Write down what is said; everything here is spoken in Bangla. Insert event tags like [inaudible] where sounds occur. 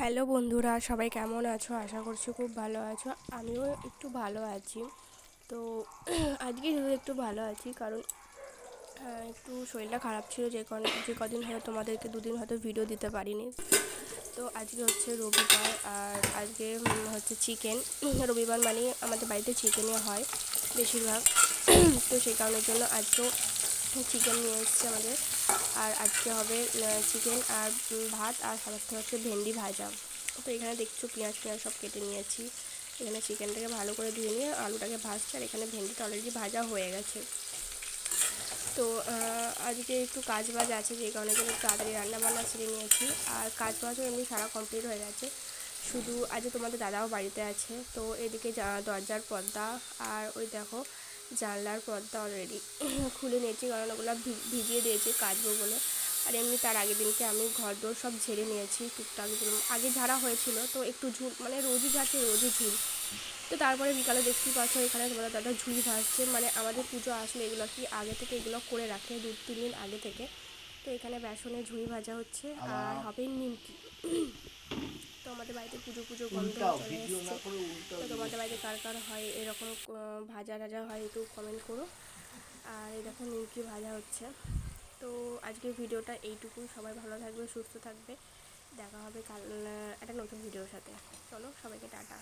হ্যালো বন্ধুরা, সবাই কেমন আছো? আশা করছি খুব ভালো আছো। আমিও একটু ভালো আছি। তো [clears throat] আজকে একটু ভালো আছি, কারণ একটু শরীরটা খারাপ ছিল, যে কন যে কদিন হয়তো তোমাদেরকে দুদিন হয়তো ভিডিও দিতে পারিনি। তো আজকে হচ্ছে রবিবার, আর আজকে হচ্ছে চিকেন [clears throat] রবিবার মানে আমাদের বাড়িতে চিকেনই হয় বেশিরভাগ। [clears throat] তো সেই কারণের জন্য আজকেও চিকেন নিয়ে এসেছে আমাদের। আর আজকে হবে চিকেন আর ভাত আর সাথে হচ্ছে ভেন্ডি ভাজা। তো এখানে দেখছ পেঁয়াজ পেঁয়াজ সব কেটে নিয়েছি। এখানে চিকেনটাকে ভালো করে ধুয়ে নিয়ে আলুটাকে ভাজছে আর এখানে ভেন্ডিটা অলরেডি ভাজা হয়ে গেছে। তো আজকে একটু কাজ বাজ আছে, যে কারণে একটু তাড়াতাড়ি রান্না বান্না সেরে নিয়েছি। আর কাজ বাজও এমনি সারা কমপ্লিট হয়ে গেছে। শুধু আজকে তোমাদের দাদাও বাড়িতে আছে। তো এদিকে দরজার পর্দা আর ওই দেখো জানলার পর্দা অলরেডি খুলে নিয়েছি কারণ ওগুলো ভিজিয়ে দিয়েছি কাচবো বলে। আর এমনি তার আগের দিনকে আমি ঘর দোর সব ঝেড়ে নিয়েছি টুকটাকগুলো আগে ঝাড়া হয়েছিল তো একটু ঝুল মানে রোজই যাচ্ছে রোজই ঝুল। তো তারপরে বিকালে দেখতেই পাচ্ছ এখানে তোমাদের দাদা ঝুড়ি ভাসছে। মানে আমাদের পুজো আসলে এগুলো কি আগে থেকে এগুলো করে রাখে দু তিন দিন আগে থেকে। তো এখানে বেসনের ঝুড়ি ভাজা হচ্ছে আর হবে নিমকি। আমাদের বাড়িতে পুজো পুজো গন্ধ চলে এসছে। তো তোমাদের বাড়িতে কার কার হয় এরকম ভাজা টাজা হয় একটু কমেন্ট করো। আর এরকম দেখো নিমকি ভাজা হচ্ছে। তো আজকের ভিডিওটা এইটুকুই। সবাই ভালো থাকবে সুস্থ থাকবে। দেখা হবে কাল একটা নতুন ভিডিওর সাথে। চলো সবাইকে টাটা।